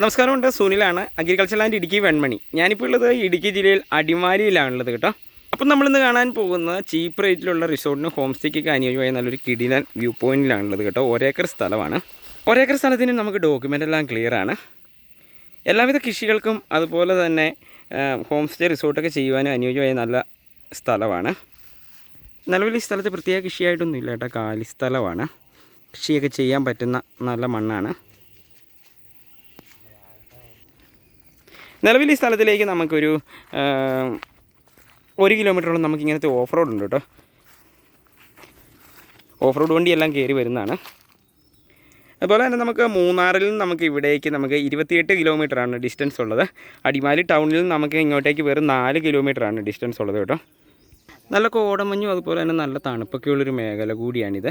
നമസ്കാരമുണ്ട്. സുനിലാണ്. Agriculture land Idukki Venmani. ഞാനിപ്പോൾ ഉള്ളത് ഇടുക്കി ജില്ലയിൽ അടിമാലിയിലാണുള്ളത് കേട്ടോ. അപ്പം നമ്മളിന്ന് കാണാൻ പോകുന്നത് ചീപ്പ് റേറ്റിലുള്ള റിസോർട്ടിന് ഹോം സ്റ്റേക്കൊക്കെ അനുയോജ്യമായ നല്ലൊരു കിടിലൻ വ്യൂ പോയിന്റിലാണുള്ളത് കേട്ടോ. ഒരേക്കർ സ്ഥലമാണ്. ഒരേക്കർ സ്ഥലത്തിന് നമുക്ക് ഡോക്യുമെന്റ് എല്ലാം ക്ലിയർ ആണ്. എല്ലാവിധ കൃഷികൾക്കും അതുപോലെ തന്നെ ഹോം സ്റ്റേ റിസോർട്ടൊക്കെ ചെയ്യുവാനും അനുയോജ്യമായ നല്ല സ്ഥലമാണ്. നിലവിൽ ഈ സ്ഥലത്ത് പ്രത്യേക കൃഷിയായിട്ടൊന്നുമില്ല കേട്ടോ. കാലി സ്ഥലമാണ് കൃഷിയൊക്കെ ചെയ്യാൻ പറ്റുന്ന നല്ല മണ്ണാണ്. നിലവിൽ ഈ സ്ഥലത്തിലേക്ക് നമുക്കൊരു ഒരു കിലോമീറ്ററോളം നമുക്ക് ഇങ്ങനത്തെ ഓഫ് റോഡ് ഉണ്ട് കേട്ടോ. ഓഫ് റോഡ് വണ്ടിയെല്ലാം കയറി വരുന്നതാണ്. അതുപോലെ തന്നെ നമുക്ക് മൂന്നാറിൽ നിന്ന് നമുക്ക് ഇവിടേക്ക് നമുക്ക് ഇരുപത്തിയെട്ട് കിലോമീറ്ററാണ് ഡിസ്റ്റൻസ് ഉള്ളത്. അടിമാലി ടൗണിൽ നിന്ന് നമുക്ക് ഇങ്ങോട്ടേക്ക് വെറും നാല് കിലോമീറ്ററാണ് ഡിസ്റ്റൻസ് ഉള്ളത് കേട്ടോ. നല്ല കോടമഞ്ഞും അതുപോലെ തന്നെ നല്ല തണുപ്പൊക്കെ ഉള്ളൊരു മേഖല കൂടിയാണിത്.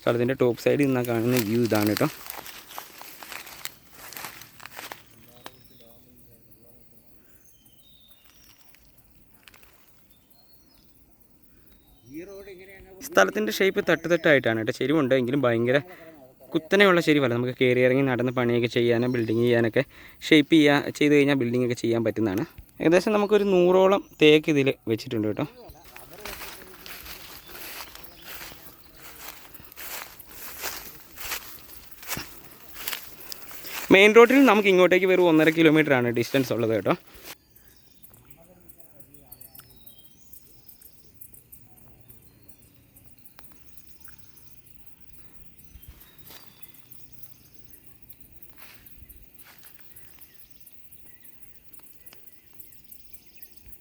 സ്ഥലത്തിന്റെ ടോപ്പ് സൈഡിൽ നിന്നാണ് കാണുന്ന വ്യൂ ഇതാണ് കേട്ടോ. സ്ഥലത്തിന്റെ ഷേപ്പ് തട്ട് തട്ടായിട്ടാണ് കേട്ടോ. ചെരിവുണ്ട്. എങ്കിലും ഭയങ്കര കുത്തനെയുള്ള ചെരിവല്ല. നമുക്ക് കയറി ഇറങ്ങി നടന്ന് പണിയൊക്കെ ചെയ്യാനും ബിൽഡിങ് ചെയ്യാനൊക്കെ ഷേപ്പ് ചെയ്യാൻ ചെയ്ത് കഴിഞ്ഞാൽ ബിൽഡിംഗ് ഒക്കെ ചെയ്യാൻ പറ്റുന്നതാണ്. ഏകദേശം നമുക്കൊരു നൂറോളം തേക്ക് ഇതിൽ വെച്ചിട്ടുണ്ട് കേട്ടോ. മെയിൻ റോഡിൽ നമുക്ക് ഇങ്ങോട്ടേക്ക് വെറും ഒന്നര കിലോമീറ്റർ ആണ് ഡിസ്റ്റൻസ് ഉള്ളത് കേട്ടോ.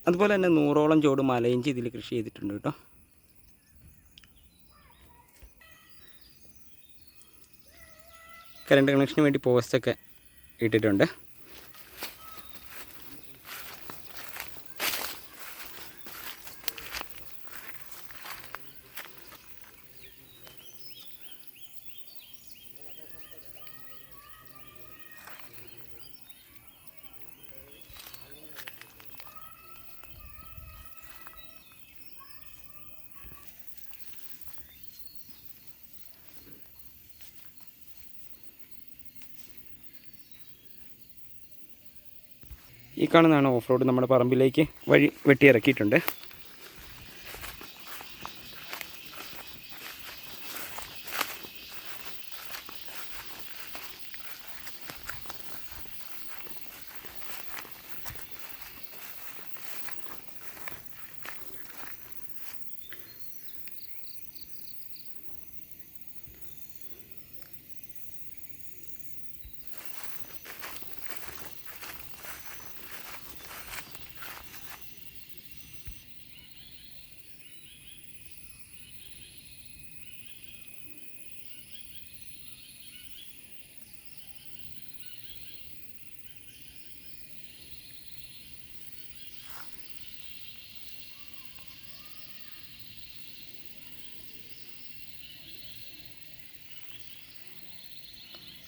അതുപോലെ തന്നെ നൂറോളം ചോട് മലയിഞ്ചി ഇതിൽ കൃഷി ചെയ്തിട്ടുണ്ട് കേട്ടോ. കറണ്ട് കണക്ഷന് വേണ്ടി പോസ്റ്റൊക്കെ ഇട്ടിട്ടുണ്ട്. ഈ കാണുന്നതാണ് ഓഫ് റോഡ്. നമ്മുടെ പറമ്പിലേക്ക് വഴി വെട്ടി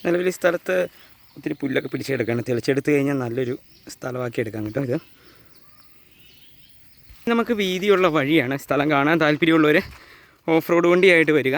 നിലവിൽ ഈ സ്ഥലത്ത് ഒത്തിരി പുല്ലൊക്കെ പിടിച്ചെടുക്കാണ്. തെളിച്ചെടുത്ത് കഴിഞ്ഞാൽ നല്ലൊരു സ്ഥലമാക്കി എടുക്കാം കേട്ടോ ഇത്. നമുക്ക് വീതിയുള്ള വഴിയാണ് സ്ഥലം കാണാൻ താല്പര്യമുള്ളവർ ഓഫ് റോഡ് വണ്ടിയായിട്ട് വരിക.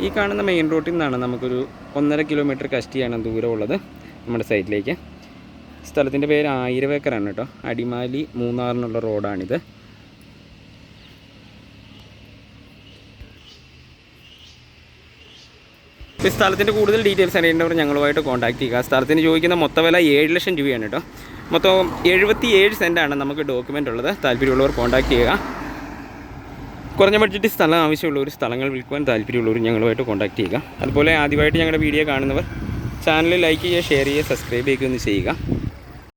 ഈ കാണുന്ന മെയിൻ റോട്ടിൽ നിന്നാണ് നമുക്കൊരു ഒന്നര കിലോമീറ്റർ കഷ്ടിയാണ് ദൂരമുള്ളത് നമ്മുടെ സൈറ്റിലേക്ക് സ്ഥലത്തിന്റെ പേര് ആയിരവേക്കറാണ് കേട്ടോ. അടിമാലി മൂന്നാറിനുള്ള റോഡാണിത് ഈ സ്ഥലത്തിന്റെ കൂടുതൽ ഡീറ്റെയിൽസ് അറിയേണ്ടവർ ഞങ്ങളുമായിട്ട് കോൺടാക്ട് ചെയ്യുക. സ്ഥലത്തിന് ചോദിക്കുന്ന മൊത്ത വില ഏഴ് ലക്ഷം രൂപയാണ് കേട്ടോ. മൊത്തം എഴുപത്തി ഏഴ് സെന്റാണ് നമുക്ക് ഡോക്യുമെന്റ് ഉള്ളത്. താല്പര്യമുള്ളവർ കോൺടാക്ട് ചെയ്യുക. കുറഞ്ഞ ബഡ്ജറ്റ് സ്ഥലം ആവശ്യമുള്ളവർ സ്ഥലങ്ങൾ വിൽക്കുവാൻ താല്പര്യമുള്ളവർ ഞങ്ങളുമായിട്ട് കോൺടാക്ട് ചെയ്യുക. അതുപോലെ ആദ്യമായിട്ട് ഞങ്ങളുടെ വീഡിയോ കാണുന്നവർ ചാനൽ ലൈക്ക് ചെയ്യുക ഷെയർ ചെയ്യുക സബ്സ്ക്രൈബ് ചെയ്യുക ഒന്ന് ചെയ്യുക.